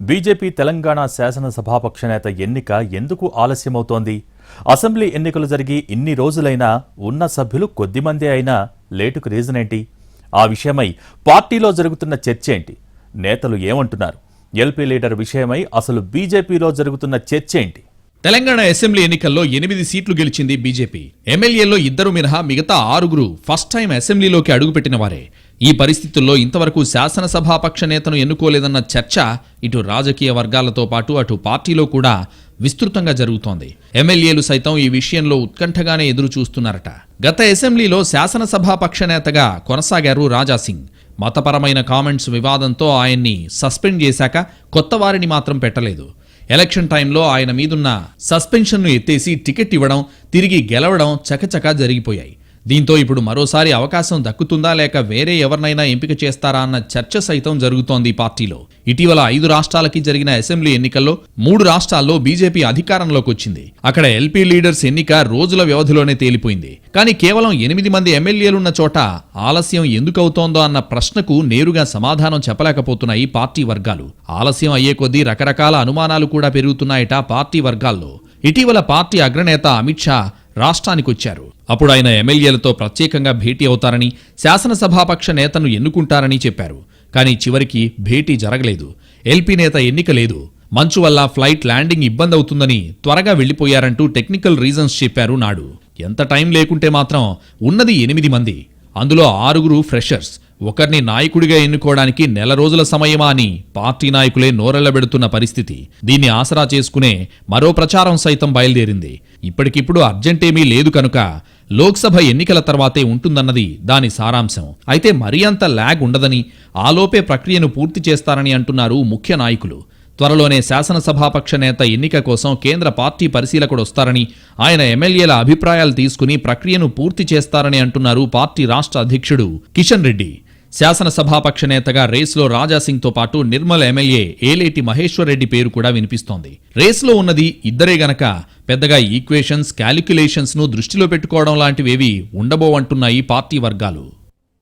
BJP Telangana శాసనసభాపక్ష నేత ఎన్నిక ఎందుకు ఆలస్యమవుతోంది? అసెంబ్లీ ఎన్నికలు జరిగి ఇన్ని రోజులైనా ఉన్న సభ్యులు కొద్దిమందే అయినా లేటుకు రీజన్ ఏంటి ఆ విషయమై పార్టీలో జరుగుతున్న చర్చ ఏంటి నేతలు ఏమంటున్నారు? ఎల్పీ లీడర్ విషయమై అసలు బీజేపీలో జరుగుతున్న చర్చ ఏంటి తెలంగాణ అసెంబ్లీ ఎన్నికల్లో ఎనిమిది సీట్లు గెలిచింది బీజేపీ. ఎమ్మెల్యేల్లో ఇద్దరు మినహా మిగతా ఆరుగురు ఫస్ట్ టైం అసెంబ్లీలోకి అడుగుపెట్టిన వారే. ఈ పరిస్థితుల్లో ఇంతవరకు శాసనసభాపక్ష నేతను ఎన్నుకోలేదన్న చర్చ ఇటు రాజకీయ వర్గాలతో పాటు అటు పార్టీలో కూడా విస్తృతంగా జరుగుతోంది. ఎమ్మెల్యేలు సైతం ఈ విషయంలో ఉత్కంఠగానే ఎదురు చూస్తున్నారట గత అసెంబ్లీలో శాసనసభాపక్ష నేతగా కొనసాగారు రాజాసింగ్. మతపరమైన కామెంట్స్ వివాదంతో ఆయన్ని సస్పెండ్ చేశాక కొత్త వారిని మాత్రం పెట్టలేదు. ఎలక్షన్ టైంలో ఆయన మీదున్న సస్పెన్షన్ను ఎత్తేసి టికెట్ ఇవ్వడం తిరిగి గెలవడం చకచకా జరిగిపోయాయి. దీంతో ఇప్పుడు మరోసారి అవకాశం దక్కుతుందా లేక వేరే ఎవరినైనా ఎంపిక చేస్తారా అన్న చర్చ సైతం జరుగుతోంది పార్టీలో. ఇటీవల ఐదు రాష్ట్రాలకి జరిగిన అసెంబ్లీ ఎన్నికల్లో మూడు రాష్ట్రాల్లో బీజేపీ అధికారంలోకి వచ్చింది. అక్కడ ఎల్పీ లీడర్స్ ఎన్నిక రోజుల వ్యవధిలోనే తేలిపోయింది. కానీ కేవలం ఎనిమిది మంది ఎమ్మెల్యేలున్న చోట ఆలస్యం ఎందుకవుతోందో అన్న ప్రశ్నకు నేరుగా సమాధానం చెప్పలేకపోతున్నాయి పార్టీ వర్గాలు. ఆలస్యం అయ్యే కొద్దీ రకరకాల అనుమానాలు కూడా పెరుగుతున్నాయట పార్టీ వర్గాల్లో. ఇటీవల పార్టీ అగ్రనేత అమిత్ షా రాష్ట్రానికొచ్చారు. అప్పుడు ఆయన ఎమ్మెల్యేలతో ప్రత్యేకంగా భేటీ అవుతారని శాసనసభాపక్ష నేతను ఎన్నుకుంటారని చెప్పారు. కానీ చివరికి భేటీ జరగలేదు. ఎల్పీ నేత ఎన్నిక లేదు. మంచు వల్ల ఫ్లైట్ ల్యాండింగ్ ఇబ్బంది అవుతుందని త్వరగా వెళ్ళిపోయారంటూ టెక్నికల్ రీజన్స్ చెప్పారు నాడు. ఎంత టైం లేకుంటే మాత్రం ఉన్నది ఎనిమిది మంది. అందులో ఆరుగురు ఫ్రెషర్స్. ఒకరిని నాయకుడిగా ఎన్నుకోవడానికి నెల రోజుల సమయమా అని పార్టీ నాయకులే నోరెళ్ళబెడుతున్న పరిస్థితి. దీన్ని ఆసరా చేసుకునే మరో ప్రచారం సైతం బయలుదేరింది. ఇప్పటికిప్పుడు అర్జెంటేమీ లేదు కనుక లోక్సభ ఎన్నికల తర్వాతే ఉంటుందన్నది దాని సారాంశం. అయితే మరీ అంత ల్యాగ్ ఉండదని ఆలోపే ప్రక్రియను పూర్తి చేస్తారని అంటున్నారు ముఖ్య నాయకులు. త్వరలోనే శాసనసభాపక్ష నేత ఎన్నిక కోసం కేంద్ర పార్టీ పరిశీలకుడు వస్తారని ఆయన ఎమ్మెల్యేల అభిప్రాయాలు తీసుకుని ప్రక్రియను పూర్తి చేస్తారని అంటున్నారు పార్టీ రాష్ట్ర అధ్యక్షుడు కిషన్ రెడ్డి. శాసనసభాపక్ష నేతగా రేసులో రాజాసింగ్తో పాటు నిర్మల్ ఎమ్మెల్యే ఏలేటి మహేశ్వరరెడ్డి పేరు కూడా వినిపిస్తోంది. రేసులో ఉన్నది ఇద్దరే గనక పెద్దగా ఈక్వేషన్స్ క్యాలిక్యులేషన్స్ను దృష్టిలో పెట్టుకోవడం లాంటివేవి ఉండబోవంటున్నాయి పార్టీ వర్గాలు.